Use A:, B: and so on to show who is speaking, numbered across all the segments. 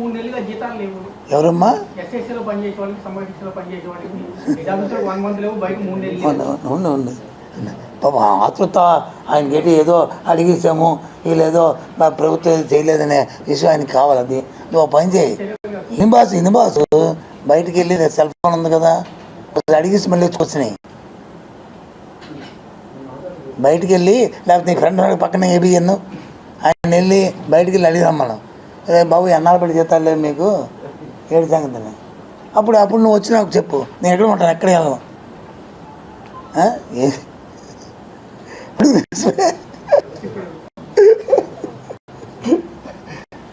A: మూడు నెలలుగా జీతాలు లేవు.
B: ఎవరమ్మా?
A: ఎస్ఎస్సీలో పనిచేసే వాళ్ళకి సంబంధించిన పనిచేసే వాళ్ళకి హెడ్ ఆఫీసర్ వన్ మంత్ లేవు బయట మూడు నెలలు
B: ఉంది,
A: లేవు.
B: ఉంది ఉంది పాపం ఆతృత ఆయన గట్టి ఏదో అడిగేసాము వీళ్ళేదో మా ప్రభుత్వం ఏదో చేయలేదనే విషయం ఆయనకి కావాలది నువ్వు పని చేయి. ఇనిబాసు ఇనిబాసు బయటికి వెళ్ళి సెల్ ఫోన్ ఉంది కదా అడిగేసి మళ్ళీ వచ్చినాయి బయటికి వెళ్ళి లేకపోతే నీ ఫ్రెండ్ పక్కన ఏబిఎన్. ఆయన వెళ్ళి బయటికి వెళ్ళి అడిగిదాం మనం అదే బాబు ఎన్నాళ్ళు పెట్టి చేస్తాను మీకు. ఏడు సంగతిని అప్పుడు అప్పుడు నువ్వు వచ్చి నాకు చెప్పు. నేను ఎక్కడ ఉంటాను? ఎక్కడ వెళ్ళను? ఏ-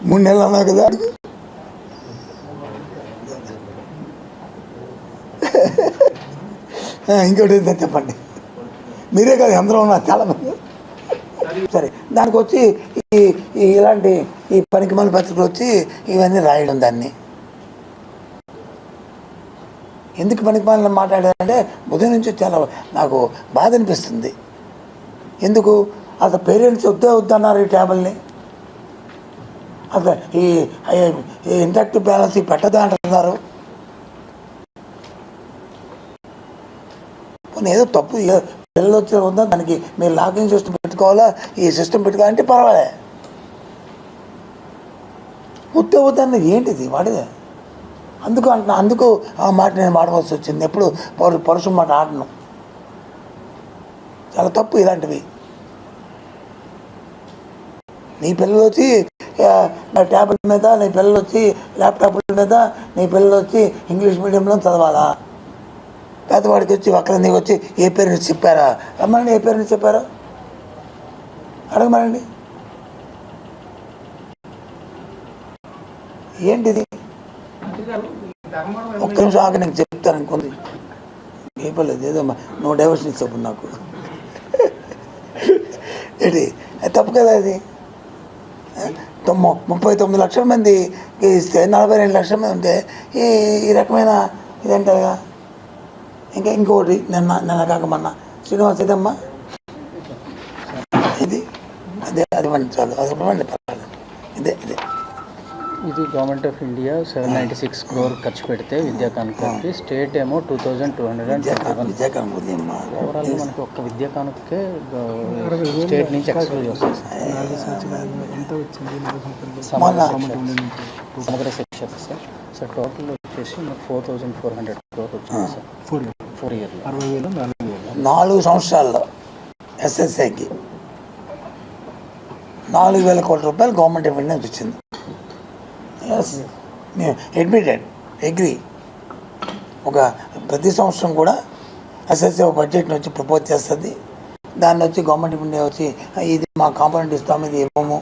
B: మూడు నెలలు అన్నావు కదా? అడుగు ఇంకోటి ఏంటో చెప్పండి. మీరే కాదు అందరూ ఉన్నారు చాలామంది. సరే దానికి వచ్చి ఈ ఇలాంటి ఈ పనికిమాల పత్రికలు వచ్చి ఇవన్నీ రాయడం దాన్ని. ఎందుకు పనికిమాలను మాట్లాడారంటే ఉదయం నుంచి చాలా నాకు బాధ అనిపిస్తుంది. ఎందుకు? అసలు పేరెంట్స్ వద్దే వద్దన్నారు ఈ టేబుల్ని అసలు ఈ ఈ ఇంటాక్టివ్ బ్యాలెన్స్ పెట్టదా అంటున్నారు. ఏదో తప్పు పిల్లలు వచ్చిన ఉందా దానికి మీరు లాకింగ్ సిస్టమ్ పెట్టుకోవాలా? ఈ సిస్టమ్ పెట్టుకోవాలంటే పర్వాలే. ఉత్తే వద్దన్న ఏంటిది? వాడిదే అందుకు అంటున్నా అందుకు ఆ మాట నేను వాడవలసి వచ్చింది. ఎప్పుడు పౌరు పరుషం మాట ఆడను. చాలా తప్పు ఇలాంటివి. నీ పిల్లలు వచ్చి ట్యాబ్లెట్ మీద నీ పిల్లలు వచ్చి ల్యాప్టాప్ల మీద నీ పిల్లలు వచ్చి ఇంగ్లీష్ మీడియంలో చదవాలా? పేదవాడికి వచ్చి ఒక్కరి నీకు వచ్చి ఏ పేరెంట్స్ చెప్పారా? రమ్మనండి ఏ పేరెంట్స్ చెప్పారా? అడగమనండి. ఏంటిది? ఒక్క నిమిషం ఆగి నేను చెప్తాను అనుకుంది ఏ ఏదో మా- నువ్వు డైవర్షన్ ఇస్తావు నాకు. ఏంటి? తప్పు కదా అది? ముప్పై తొమ్మిది లక్షల మంది ఇస్తే నలభై రెండు లక్షల మంది ఉంటే ఈ ఈ రకమైన ఇదేంటగా ఇంకా ఇంకోటి నిన్న నిన్న కాక మొన్న. శ్రీనివాస్ ఇదమ్మ ఇది? అదే అది ఇవ్వండి చాలు. అది ఇవ్వండి పర్వాలేదు. ఇదే ఇదే.
C: ఇది government of India seven ninety six crore ఖర్చు పెడితే విద్యా కానుకకి స్టేట్ ఏమో two thousand two hundred and ఓవరాల్గా మనకి ఒక్క విద్యా కానుకకే స్టేట్ నుంచి ఎక్స్క్లూజ్ వస్తుంది
B: మొన్న
C: సమగ్ర శిక్ష సార్. సార్ టోటల్ వచ్చేసి మనకు four thousand four hundred crore వచ్చింది సార్. ఫోర్ ఫోర్ ఇయర్లో.
D: అరవై వేలు నాలుగు వేలు.
B: నాలుగు సంవత్సరాల్లో ఎస్ఎస్ఐకి నాలుగు వేల కోట్ల రూపాయలు గవర్నమెంట్ ఆఫ్ ఇండియా నుంచి వచ్చింది అడ్మిటెడ్ అగ్రీ ఒక ప్రతి సంవత్సరం కూడా ఎస్ఎస్ఐ బడ్జెట్ని వచ్చి ప్రపోజ్ చేస్తుంది. దాన్ని వచ్చి గవర్నమెంట్ ఇండియా వచ్చి ఇది మా కాంపోనెంట్ ఇస్తాము ఇది ఇవ్వము.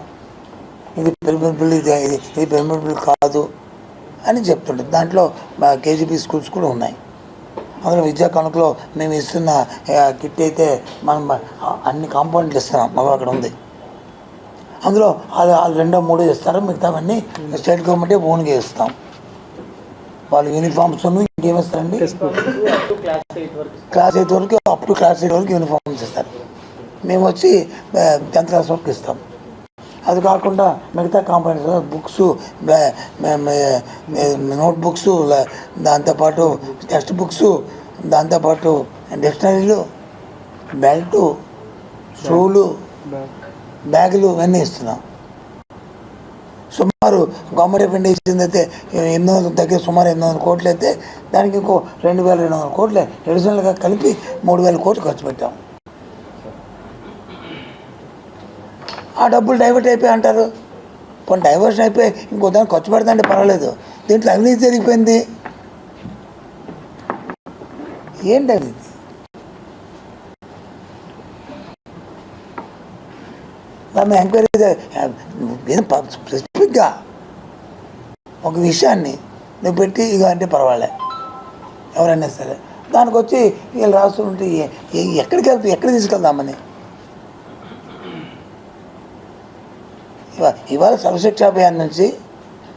B: ఇది పెరిమిబుల్ ఇది ఇది ఇది పెర్మిబుల్ కాదు అని చెప్తుంటుంది. దాంట్లో మా కేజీబీ స్కూల్స్ కూడా ఉన్నాయి. అందులో విద్యా కానుకలో మేము ఇస్తున్న కిట్ అయితే మనం అన్ని కాంపౌండ్లు ఇస్తున్నాం. మాకు అక్కడ ఉంది. అందులో వాళ్ళు వాళ్ళు రెండో మూడో ఇస్తారు మిగతావన్నీ స్టేట్ గవర్నమెంటే ఓన్గా ఇస్తాం వాళ్ళు యూనిఫామ్స్ ఇంకేమిస్తారండి క్లాస్ ఎయిట్ వరకు అప్ టు క్లాస్ ఎయిట్ వరకు యూనిఫామ్స్ ఇస్తారు. మేము వచ్చి టెన్త్ క్లాస్ వరకు ఇస్తాం. అది కాకుండా మిగతా కాంపౌండ్స్ బుక్స్ నోట్ బుక్స్ దాంతోపాటు టెక్స్ట్ బుక్స్ దాంతోపాటు డిక్షనరీలు బెల్టు షూలు బ్యాగులు ఇవన్నీ ఇస్తున్నాం. సుమారు గవర్నమెంట్ ఆఫ్ ఇండియా ఇచ్చింది అయితే ఎనిమిది వందల దగ్గర సుమారు ఎనిమిది వందల కోట్లు అయితే దానికి ఇంకో రెండు వేల రెండు వందల కోట్లు అడిషనల్గా కలిపి మూడు వేల కోట్లు ఖర్చు పెట్టాం. ఆ డబ్బులు డైవర్ట్ అయిపోయి అంటారు. కొన్ని డైవర్షన్ అయిపోయి ఇంకో దానికి ఖర్చు పెడతాంటే పర్వాలేదు. దీంట్లో అవినీతి జరిగిపోయింది. ఏంటి అవినీతి? దాన్ని ఎంక్వైరీ స్పెసిఫిక్గా ఒక విషయాన్ని నువ్వు పెట్టి ఇక అంటే పర్వాలే. ఎవరైనా సరే. దానికి వచ్చి వీళ్ళు రాస్తుంటే ఎక్కడికి వెళ్తా ఎక్కడ తీసుకెళ్దామని? ఇవా- ఇవాళ సర్వశిక్ష అభియాన్ నుంచి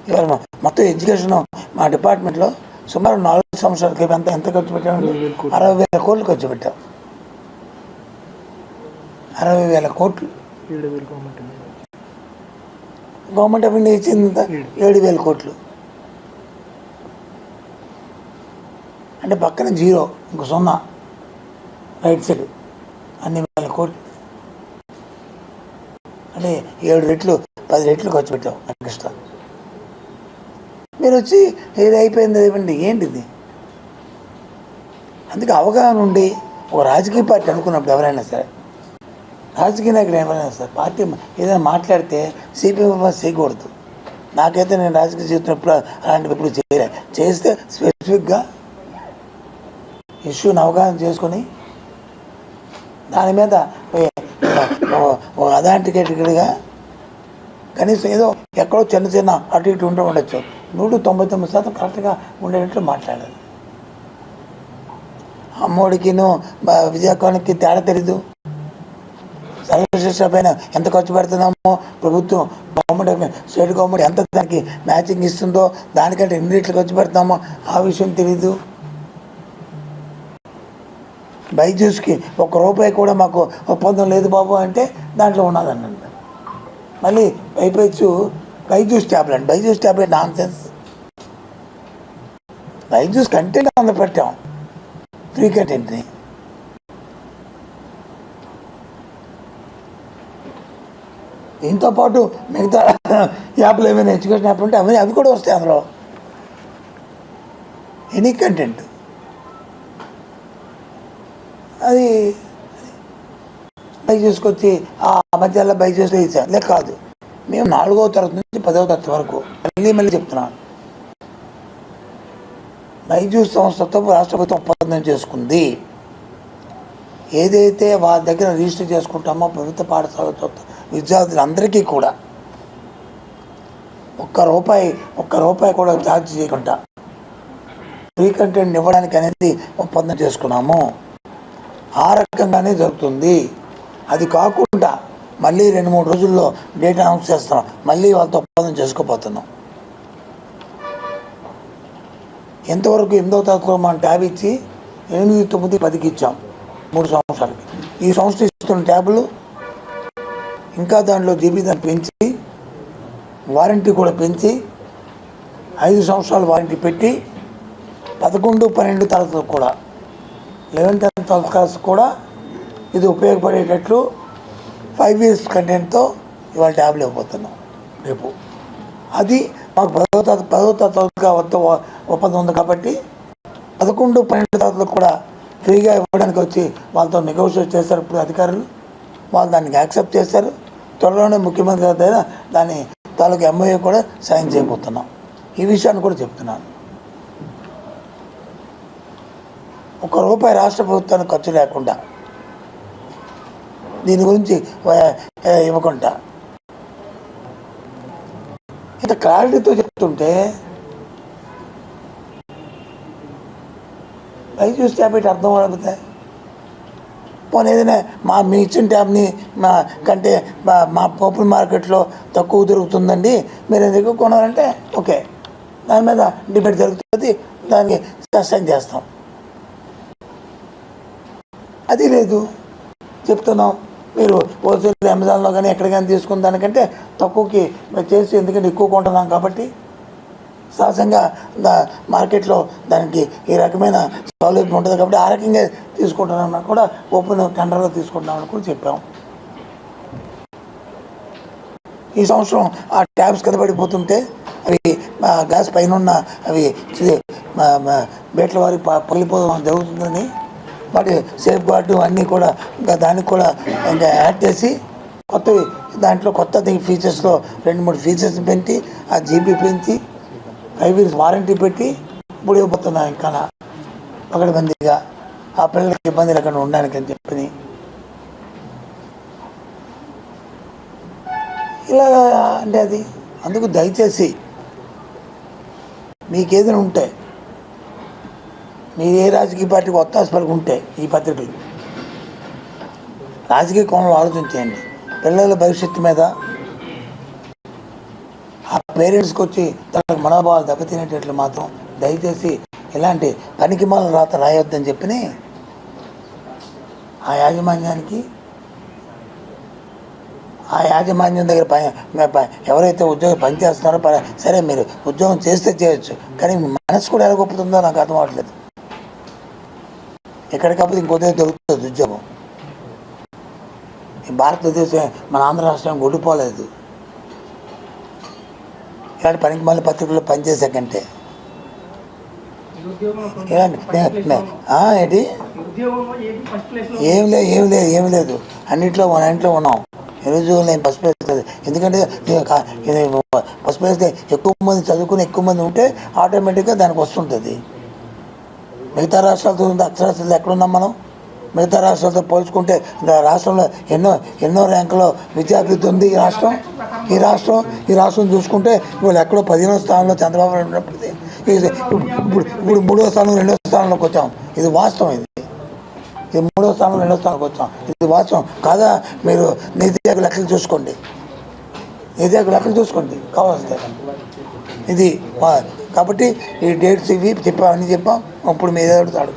B: ఇవాళ మొత్తం ఎడ్యుకేషన్ మా డిపార్ట్మెంట్లో సుమారు నాలుగు సంవత్సరాల క్రితం ఎంత ఎంత ఖర్చు పెట్టామండి అరవై వేల కోట్లు ఖర్చు పెట్టాం. అరవై వేల కోట్లు.
D: ఏడు వేలు గవర్నమెంట్.
B: గవర్నమెంట్ ఆఫ్ ఇండియా ఇచ్చింది? ఏడు. వేల కోట్లు. అంటే పక్కన జీరో ఇంక సున్నా. రైట్ సైడ్ అన్ని వేల కోట్లు. అంటే ఏడు రెట్లు పది రెట్లు ఖర్చు పెట్టాం ఎక్స్ట్రా మీరు వచ్చి ఏది అయిపోయింది ఇవ్వండి ఏంటిది? అందుకే అవగాహన ఉండి ఒక రాజకీయ పార్టీ అనుకున్నప్పుడు ఎవరైనా సరే రాజకీయ నాయకుడు ఎవరైనా సార్? పార్టీ ఏదైనా మాట్లాడితే సిపిఎం చేయకూడదు. నాకైతే నేను రాజకీయ చేస్తున్నప్పుడు అలాంటివి ఎప్పుడు చేయలే. చేస్తే స్పెసిఫిక్గా ఇష్యూని అవగాహన చేసుకొని దాని మీద అథాంటికేటెడ్గా కనీసం ఏదో ఎక్కడో చిన్న చిన్న అటు ఇటు ఉంటూ ఉండొచ్చు. నూట తొంభై తొమ్మిది శాతం కరెక్ట్గా ఉండేటట్లు మాట్లాడాలి. అమ్మోడికిను విజయకానికి తేడా తెలీదు. సర్వశిక్ష పైన ఎంత ఖర్చు పెడుతున్నామో ప్రభుత్వం గవర్నమెంట్ స్టేట్ గవర్నమెంట్ ఎంత దానికి మ్యాచింగ్ ఇస్తుందో దానికంటే ఎన్ని రేట్లు ఖర్చు పెడుతున్నామో ఆ విషయం తెలీదు. బైజూస్కి ఒక్క రూపాయి కూడా మాకు ఒప్పందం లేదు బాబు అంటే దాంట్లో ఉన్నదన్నండి మళ్ళీ పైపైచ్చు Byju's tablet Byju's tablet nonsense Byju's content అంద పెట్టాం. ఫ్రీ కంటెంట్ని దీంతో పాటు మిగతా యాప్లు ఏమైనా ఎడ్యుకేషన్ యాప్ ఉంటే అవి అవి కూడా వస్తాయి అందులో. ఎనీ కంటెంట్ అది బైక్ చేసుకొచ్చి ఆ మధ్యలో బైక్ చేసి ఇచ్చారు లే కాదు. మేము నాలుగో తరగతి నుంచి పదవ తరగతి వరకు మళ్ళీ మళ్ళీ చెప్తున్నాను బైజూస్ సంస్థతో రాష్ట్ర ప్రభుత్వం ఒప్పందం చేసుకుంది. ఏదైతే వారి దగ్గర రిజిస్టర్ చేసుకుంటామో ప్రభుత్వ పాఠశాల విద్యార్థులందరికీ కూడా ఒక్క రూపాయి ఒక్క రూపాయి కూడా ఛార్జ్ చేయకుండా ఫ్రీ కంటెంట్ ఇవ్వడానికి అనేది ఒప్పందం చేసుకున్నాము. ఆ రకంగానే జరుగుతుంది. అది కాకుండా మళ్ళీ రెండు మూడు రోజుల్లో డేట్ అనౌన్స్ చేస్తున్నాం. మళ్ళీ వాళ్ళతో ఒప్పందం చేసుకోపోతున్నాం ఎంతవరకు ఎనిమిదవ తరగతిలో మనం ట్యాబ్ ఇచ్చి ఎనిమిది తొమ్మిది పదికి ఇచ్చాం. మూడు సంవత్సరాలకి ఈ సంవత్సరం ఇస్తున్న ట్యాబ్లు ఇంకా దాంట్లో జీబీ దాన్ని పెంచి వారంటీ కూడా పెంచి ఐదు సంవత్సరాలు వారంటీ పెట్టి పదకొండు పన్నెండు తరగతులకు కూడా లెవెన్త్ అండ్ ట్వెల్త్ క్లాస్ కూడా ఇది ఉపయోగపడేటట్లు ఫైవ్ ఇయర్స్ కంటెంట్తో ఇవాళ ట్యాబ్లు ఇవ్వబోతున్నాం రేపు. అది మాకు పదవ తరగతి పదవ తరగతి వద్ద ఒప్పందం ఉంది కాబట్టి పదకొండు పన్నెండు తరగతులకు కూడా ఫ్రీగా ఇవ్వడానికి వచ్చి వాళ్ళతో నెగోషియేట్ చేస్తారు ఇప్పుడు అధికారులు. వాళ్ళు దానికి యాక్సెప్ట్ చేశారు త్వరలోనే ముఖ్యమంత్రి దగ్గర దాని తాలూకు ఎంఐఏ కూడా సైన్ చేయబోతున్నాం. ఈ విషయాన్ని కూడా చెప్తున్నాను. ఒక్క రూపాయి రాష్ట్ర ప్రభుత్వానికి ఖర్చు లేకుండా దీని గురించి ఇవ్వకుండా. ఇంత క్లారిటీతో చెప్తుంటే బైజూస్ ట్యాబ్లెట్ అర్థం అడిగితే పోనీ ఏదైనా మా మీ ఇచ్చిన ట్యాబ్ని మా కంటే మా మా మార్కెట్లో తక్కువ దొరుకుతుందండి మీరు ఎందుకు కొనాలంటే ఓకే. దాని మీద డిబేట్ జరుగుతుంది దానికి సస్టైన్ చేస్తాం. అది లేదు. చెప్తున్నాం మీరు హోల్సేల్ అమెజాన్లో కానీ ఎక్కడికైనా తీసుకున్న దానికంటే తక్కువకి మేము చేసి ఎందుకంటే ఎక్కువ కొంటున్నాం కాబట్టి సహజంగా మార్కెట్లో దానికి ఈ రకమైన సౌలభ్యం ఉంటుంది కాబట్టి ఆ రకంగా తీసుకుంటున్నామని కూడా ఓపెన్ టెండర్లో తీసుకుంటున్నామని కూడా చెప్పాం. ఈ సంవత్సరం ఆ ట్యాబ్స్ కింద పడిపోతుంటే అవి గ్యాస్ పైన ఉన్న అవి బేట్ల వారి పగిలిపోవడం జరుగుతుందని వాటి సేఫ్ గార్డు అన్నీ కూడా ఇంకా దానికి కూడా ఇంకా యాడ్ చేసి కొత్తవి దాంట్లో కొత్త ఫీచర్స్లో రెండు మూడు ఫీచర్స్ పెంచి ఆ జీబీ పెంచి ఫైవ్ ఇయర్స్ వారంటీ పెట్టి ఇప్పుడు ఇవ్వబోతున్నాం ఇంకా ఒకటి మందిగా ఆ పిల్లలకి ఇబ్బంది లేకుండా ఉండడానికి అని చెప్పి ఇలా అంటే అది. అందుకు దయచేసి మీకేదైనా ఉంటే మీరు ఏ రాజకీయ పార్టీకి ఒత్తాస పలికి ఉంటే ఈ పత్రికలు. రాజకీయ కోణంలో ఆలోచించేయండి పిల్లల భవిష్యత్తు మీద ఆ పేరెంట్స్కి వచ్చి తనకు మనోభావాలు దెబ్బతినేటట్లు మాత్రం దయచేసి ఇలాంటి పనికి మాల రాత రాయొద్దని చెప్పి ఆ యాజమాన్యానికి ఆ యాజమాన్యం దగ్గర పని ఎవరైతే ఉద్యోగం పనిచేస్తున్నారో ప- సరే మీరు ఉద్యోగం చేస్తే చేయొచ్చు కానీ మనసు కూడా ఎలా గొప్పతుందో నాకు అర్థం అవ్వట్లేదు ఎక్కడికప్పుడు ఇంకో దగ్గర దొరుకుతుంది ఉద్యోగం. ఈ భారతదేశం మన ఆంధ్ర రాష్ట్రం గుడిపోలేదు ఇలాంటి పనికి మళ్ళీ పత్రికల్లో పనిచేసే కంటే ఏంటి? ఏం లేదు ఏం లేదు ఏం లేదు. అన్నింటిలో మన ఇంట్లో ఉన్నాం. ఈరోజు నేను ఫస్ట్ ప్లేస్ లేదు ఎందుకంటే ఫస్ట్ ప్లేస్ ఎక్కువ మంది చదువుకుని ఎక్కువ మంది ఉంటే ఆటోమేటిక్గా దానికి వస్తుంటుంది. మిగతా రాష్ట్రాలతో ఉంది అక్షరాస్యతలు ఎక్కడున్నాం మనం? మిగతా రాష్ట్రాలతో పోల్చుకుంటే రాష్ట్రంలో ఎన్నో ఎన్నో ర్యాంకులో విద్యాభివృద్ధి ఉంది ఈ రాష్ట్రం. ఈ రాష్ట్రం ఈ రాష్ట్రం చూసుకుంటే వాళ్ళు ఎక్కడో పదిహేనో స్థానంలో చంద్రబాబు ఉన్నప్పటికీ ఇప్పుడు ఇప్పుడు మూడో స్థానం రెండో స్థానంలోకి వచ్చాం. ఇది వాస్తవం ఇది. ఇది మూడో స్థానం రెండో స్థానంకి వచ్చాం. ఇది వాస్తవం. కాదా మీరు నీతి యొక్క లెక్కలు చూసుకోండి. నీతి యొక్క లెక్కలు చూసుకోండి. కావాల్సిందే ఇది కాబట్టి ఈ డేట్స్ ఇవి చెప్పాం చెప్పాం. అప్పుడు మీరు అడుగుతాడు.